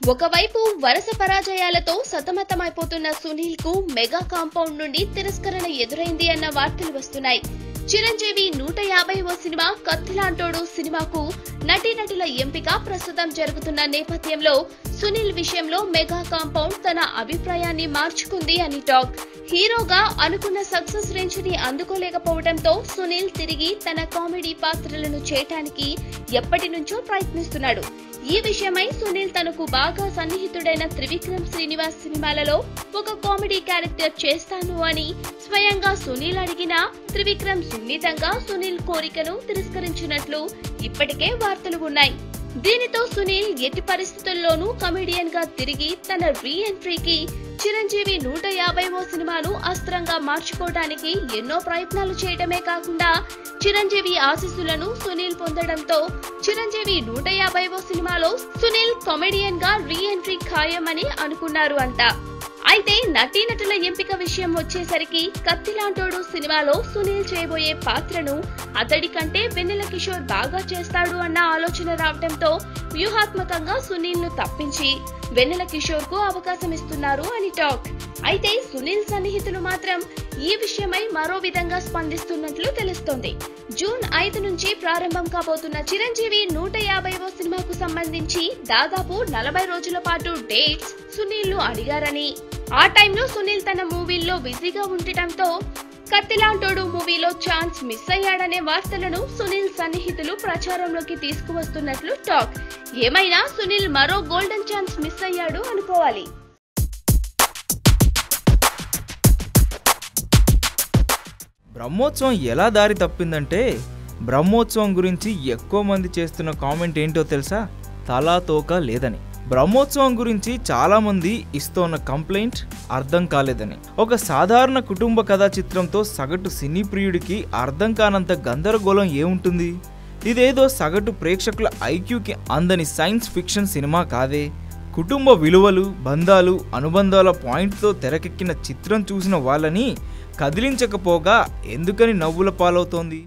ఒకవైపు వరుస పరాజయాలతో సతమతమైపోతున్న సునీల్కు mega compound నుండి తిరస్కరణ ఎదురైంది అన్న వార్తలు వస్తున్నాయి. చిరంజీవి నూట యాభైవ సినిమా కత్తిలాంటోడు సినిమాకు నటీనటుల ఎంపిక ప్రస్తుతం జరుగుతున్న నేపథ్యంలో సునీల్ విషయంలో మెగా కాంపౌండ్ తన అభిప్రాయాన్ని మార్చుకుంది అని టాక్. హీరోగా అనుకున్న సక్సెస్ రేంజ్ని అందుకోలేకపోవడంతో సునీల్ తిరిగి తన కామెడీ పాత్రలను చేయటానికి ఎప్పటి నుంచో ప్రయత్నిస్తున్నాడు. ఈ విషయమై సునీల్ తనకు బాగా సన్నిహితుడైన త్రివిక్రమ్ శ్రీనివాస్ సినిమాలలో ఒక కామెడీ క్యారెక్టర్ చేస్తాను అని స్వయంగా సునీల్ అడిగినా త్రివిక్రమ్ సున్నితంగా సునీల్ కోరికను తిరస్కరించినట్లు ఇప్పటికే వార్తలు ఉన్నాయి. దీనితో సునీల్ ఎట్టి పరిస్థితుల్లోనూ కమెడియన్గా తిరిగి తన రీ ఎంట్రీకి చిరంజీవి నూట యాభైవో సినిమాను అస్త్రంగా మార్చుకోవడానికి ఎన్నో ప్రయత్నాలు చేయడమే కాకుండా చిరంజీవి ఆశీస్సులను సునీల్ పొందడంతో చిరంజీవి నూట యాభైవో సినిమాలో సునీల్ కమెడియన్గా రీ ఎంట్రీ ఖాయమని అనుకున్నారు అంట అయితే నటీనటుల ఎంపిక విషయం వచ్చేసరికి కత్తిలాంటోడు సినిమాలో సునీల్ చేయబోయే పాత్రను అతడి కంటే వెన్నెల కిషోర్ బాగా చేస్తాడు అన్న ఆలోచన రావడంతో వ్యూహాత్మకంగా సునీల్ను తప్పించి వెన్నెల కిషోర్కు అవకాశం ఇస్తున్నారు అని టాక్. అయితే సునీల్ సన్నిహితులు మాత్రం ఈ విషయమై మరో విధంగా స్పందిస్తున్నట్లు తెలుస్తోంది. జూన్ ఐదు నుంచి ప్రారంభం కాబోతున్న చిరంజీవి నూట యాభైవ సినిమాకు సంబంధించి దాదాపు నలభై రోజుల పాటు డేట్స్ సునీల్ను అడిగారని. ఆ టైంలో సునీల్ తన మూవీల్లో బిజీగా ఉండటంతో కత్తిలాంటోడు మూవీలో ఛాన్స్ మిస్ అయ్యాడనే వార్తలను సునీల్ సన్నిహితులు ప్రచారంలోకి తీసుకువస్తున్నట్లు టాక్. ఏమైనా సునీల్ మరో గోల్డెన్ ఛాన్స్ మిస్ అయ్యాడు అనుకోవాలి. బ్రహ్మోత్సవం ఎలా దారి తప్పిందంటే బ్రహ్మోత్సవం గురించి ఎక్కువ మంది చేస్తున్న కామెంట్ ఏంటో తెలుసా? తలాతోక లేదని. బ్రహ్మోత్సవం గురించి చాలామంది ఇస్తున్న కంప్లైంట్ అర్థం కాలేదని. ఒక సాధారణ కుటుంబ కథా చిత్రంతో సగటు సినీ ప్రియుడికి అర్థం కానంత గందరగోళం ఏముంటుంది? ఇదేదో సగటు ప్రేక్షకుల ఐక్యూకి అందని సైన్స్ ఫిక్షన్ సినిమా కాదే. కుటుంబ విలువలు బంధాలు అనుబంధాల పాయింట్తో తెరకెక్కిన చిత్రం చూసిన వాళ్ళని కదిలించకపోగా ఎందుకని నవ్వుల పాలవుతోంది?